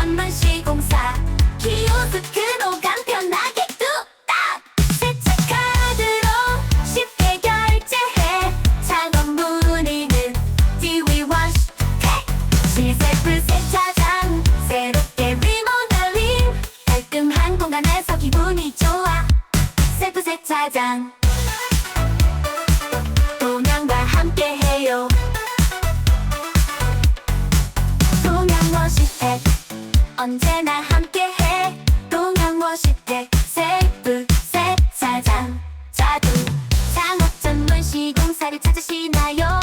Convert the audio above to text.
전문 시공사. 키오스크로 간편하게 뚝딱. 세차 카드로 쉽게 결제해. 창업 문의는 디위워시 실세프 세차장 새롭게 리모델링. 깔끔한 공간에서 기분이 좋아. 셀프 세차장 언제나 함께해. 동양 워시대 세부 세차장. 자두 상업 전문 시공사를 찾으시나요?